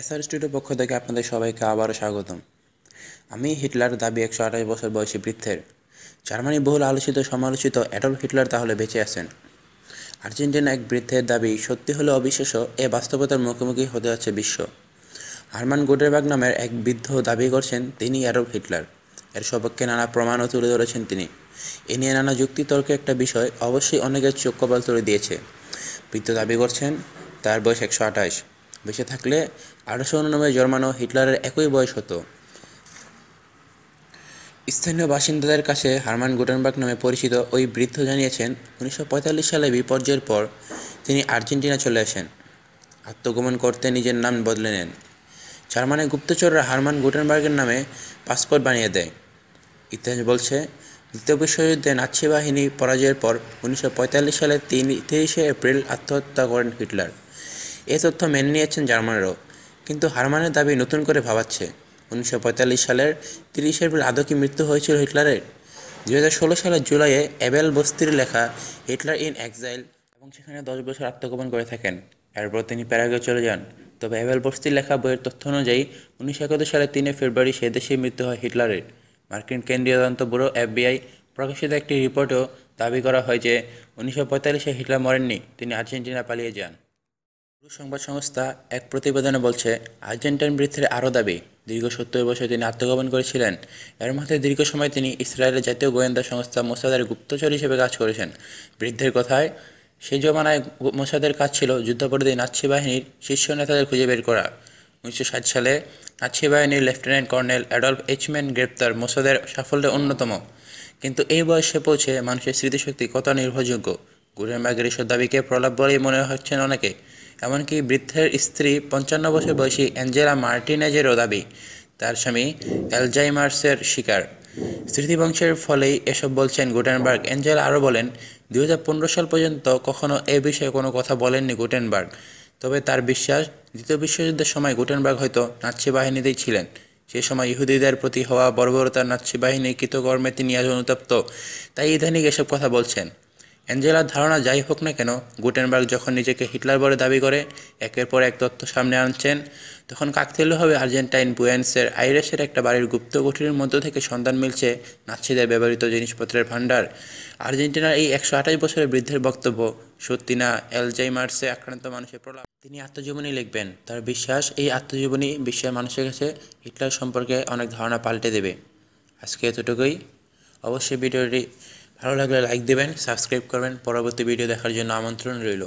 SR স্টুডিওর পক্ষ থেকে আপনাদের সবাইকে আবারও স্বাগতম। আমি হিটলার দাবি একশো আঠাশ বছর বয়সী বৃদ্ধের। জার্মানি বহুল আলোচিত সমালোচিত অ্যাডলফ হিটলার তাহলে বেঁচে আছেন। আর্জেন্টিনা এক বৃদ্ধের দাবি সত্যি হলে অবিশ্বাস্য, এ বাস্তবতার মুখোমুখি হতে যাচ্ছে বিশ্ব। হারমান গোডেরবাগ নামের এক বৃদ্ধ দাবি করছেন তিনি অ্যাডলফ হিটলার। এর সপক্ষে নানা প্রমাণও তুলে ধরেছেন তিনি। এ নিয়ে নানা যুক্তিতর্কে একটা বিষয় অবশ্যই অনেকের চোখ কপাল তুলে দিয়েছে। বৃদ্ধ দাবি করছেন, তার বয়স একশো আঠাশ। বেঁচে থাকলে আঠারোশো উননব্বই জন্মানো হিটলারের একই বয়স হতো। স্থানীয় বাসিন্দাদের কাছে হারমান গুটেনবার্গ নামে পরিচিত ওই বৃদ্ধ জানিয়েছেন, উনিশশো পঁয়তাল্লিশ সালে বিপর্যয়ের পর তিনি আর্জেন্টিনা চলে আসেন। আত্মগোপন করতে নিজের নাম বদলে নেন। জার্মানের গুপ্তচররা হারমান গুটেনবার্গের নামে পাসপোর্ট বানিয়ে দেয়। ইতিহাস বলছে, দ্বিতীয় বিশ্বযুদ্ধে নাৎসি বাহিনী পরাজয়ের পর উনিশশো পঁয়তাল্লিশ সালে তিন তিরিশে এপ্রিল আত্মহত্যা করেন হিটলার। এ তথ্য মেনে নিয়েছেন জার্মানরাও কিন্তু হারমানের দাবি নতুন করে ভাবাচ্ছে। উনিশশো পঁয়তাল্লিশ সালের তিরিশে এপ্রিল আদৌ কি মৃত্যু হয়েছিল হিটলারের? দু হাজার ষোলো সালের জুলাইয়ে অ্যাবেল বস্তির লেখা হিটলার ইন এক্সাইল এবং সেখানে দশ বছর আত্মগোপন করে থাকেন। এরপর তিনি প্যারাগে চলে যান। তবে অ্যাবেল বস্তির লেখা বইয়ের তথ্য অনুযায়ী, উনিশশো একাত্তর সালের তিনে ফেব্রুয়ারি সে দেশে মৃত্যু হয় হিটলারের। মার্কিন কেন্দ্রীয় তদন্ত ব্যুরো, এফবিআই, প্রকাশিত একটি রিপোর্টেও দাবি করা হয় যে, উনিশশো পঁয়তাল্লিশে হিটলার মরেননি, তিনি আর্জেন্টিনা পালিয়ে যান। সংবাদ সংস্থা এক প্রতিবেদনে বলছে, আর্জেন্টাইন বৃদ্ধের আরও দাবি, দীর্ঘ সত্তর বছর তিনি আত্মগোপন করেছিলেন। এর মধ্যে দীর্ঘ সময় তিনি ইসরায়েলের জাতীয় গোয়েন্দা সংস্থা মোসাদের গুপ্তচর হিসেবে কাজ করেছেন। বৃদ্ধের কথায় সেই জমানায় মোসাদের কাজ ছিল যুদ্ধাপরাধী নাৎসি বাহিনীর শীর্ষ নেতাদের খুঁজে বের করা। উনিশশো সালে নাৎসি বাহিনীর লেফটেন্যান্ট কর্নেল অ্যাডলফ এইচম্যান গ্রেপ্তার মোসাদের সাফল্যের অন্যতম। কিন্তু এই বয়সে পৌঁছে মানুষের স্মৃতিশক্তি কত নির্ভরযোগ্য? গুরেনবার্গের এসব দাবিকে প্রলাপ বলেই মনে হচ্ছেন অনেকে। এমনকি বৃদ্ধের স্ত্রী পঞ্চান্ন বছর বয়সী অ্যাঞ্জেলা মার্টিনেজেরও দাবি, তার স্বামী অ্যালজাইমার্সের শিকার। স্মৃতিবংশের ফলেই এসব বলছেন গুটেনবার্গ। অ্যাঞ্জেলা আরও বলেন, দুই হাজার পনেরো সাল পর্যন্ত কখনও এ বিষয়ে কোনো কথা বলেননি গুটেনবার্গ। তবে তার বিশ্বাস, দ্বিতীয় বিশ্বযুদ্ধের সময় গুটেনবার্গ হয়তো নাৎসি বাহিনীতেই ছিলেন। সে সময় ইহুদিদের প্রতি হওয়া বর্বরতার নাৎসি বাহিনীর কৃতকর্মে তিনি আজ অনুতপ্ত। তাই ইদানিক এসব কথা বলছেন। অ্যাঞ্জেলার ধারণা যাই হোক না কেন, গুটেনবার্গ যখন নিজেকে হিটলার বলে দাবি করে, একের পর এক তথ্য সামনে আনছেন, তখন কাকতেলীয়ভাবে আর্জেন্টাইন বুয়েন্সের আইরেসের একটা বাড়ির গুপ্ত কুঠির মধ্য থেকে সন্ধান মিলছে নাৎসিদের ব্যবহৃত জিনিসপত্রের ভাণ্ডার। আর্জেন্টিনার এই একশো আঠাশ বছরের বৃদ্ধের বক্তব্য, সত্যি না অ্যালজাইমার্সে আক্রান্ত মানুষের প্রলাপ? তিনি আত্মজীবনী লিখবেন, তার বিশ্বাস এই আত্মজীবনী বিশ্বের মানুষের কাছে হিটলার সম্পর্কে অনেক ধারণা পাল্টে দেবে। আজকে এতটুকুই। অবশ্যই ভিডিওটি ভালো লাগলে লাইক দেবেন সাবস্ক্রাইব করবেন। পরবর্তী ভিডিও দেখার জন্য আমন্ত্রণ রইল।